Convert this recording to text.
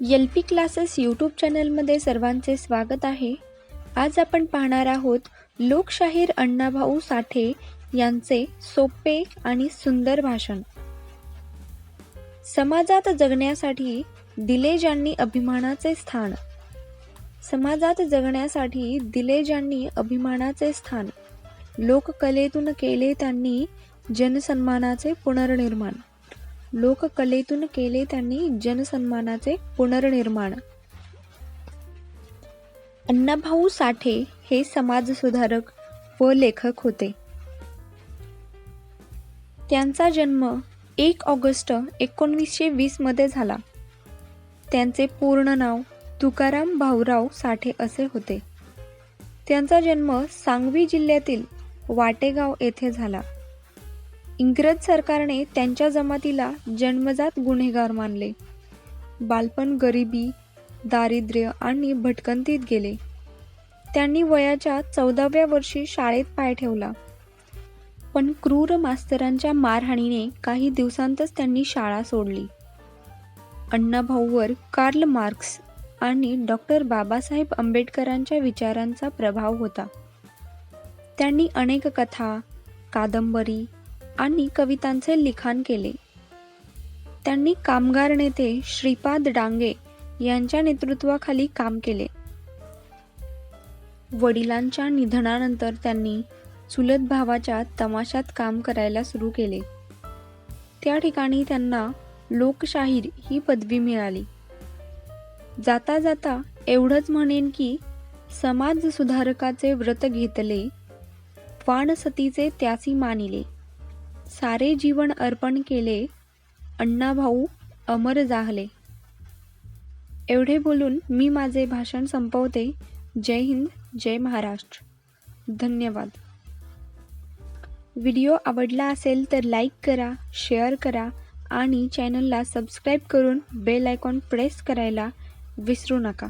L P classes YouTube चॅनलमध्ये सर्वांचे स्वागत आहे. आज आपण पाहणार आहोत लोकशाहीर अण्णाभाऊ साठे यांचे सोपे आणि सुंदर भाषण. समाजात जगण्यासाठी दिले ज्यांनी अभिमानाचे स्थान. समाजात जगण्यासाठी दिले ज्यांनी अभिमानाचे स्थान. लोककलेतून केले त्यांनी जनसन्मानाचे पुनर्निर्माण. लोककलेतून केले त्यांनी जनसन्मानाचे पुनर्निर्माण. अण्णाभाऊ साठे हे समाजसुधारक व लेखक होते. त्यांचा जन्म एक ऑगस्ट एकोणवीसशे वीसमध्ये झाला. त्यांचे पूर्ण नाव तुकाराम भाऊराव साठे असे होते. त्यांचा जन्म सांगवी जिल्ह्यातील वाटेगाव येथे झाला. इंग्रज सरकारने त्यांच्या जमातीला जन्मजात गुन्हेगार मानले. बालपण गरिबी दारिद्र्य आणि भटकंतीत गेले. त्यांनी वयाच्या चौदाव्या वर्षी शाळेत पाय ठेवला. पण क्रूर मास्तरांच्या मारहाणीने काही दिवसांतच त्यांनी शाळा सोडली. अण्णाभाऊवर कार्ल मार्क्स आणि डॉक्टर बाबासाहेब आंबेडकरांच्या विचारांचा प्रभाव होता. त्यांनी अनेक कथा कादंबरी आणि कवितांचे लिखाण केले. त्यांनी कामगार नेते श्रीपाद डांगे यांच्या नेतृत्वाखाली काम केले. वडिलांच्या निधनानंतर त्यांनी चुलत भावाच्या तमाशात काम करायला सुरू केले. त्या ठिकाणी त्यांना लोकशाहीर ही पदवी मिळाली. जाता जाता एवढंच म्हणेन की समाज सुधारकाचे व्रत घेतले वाणसतीचे त्यासी मानिले. सारे जीवन अर्पण केले अण्णाभाऊ अमर जाहले. एवढे बोलून मी माझे भाषण संपवते. जय हिंद जय महाराष्ट्र. धन्यवाद. व्हिडिओ आवडला असेल तर लाईक करा शेअर करा आणि चॅनलला सबस्क्राईब करून बेल आयकॉन प्रेस करायला विसरू नका.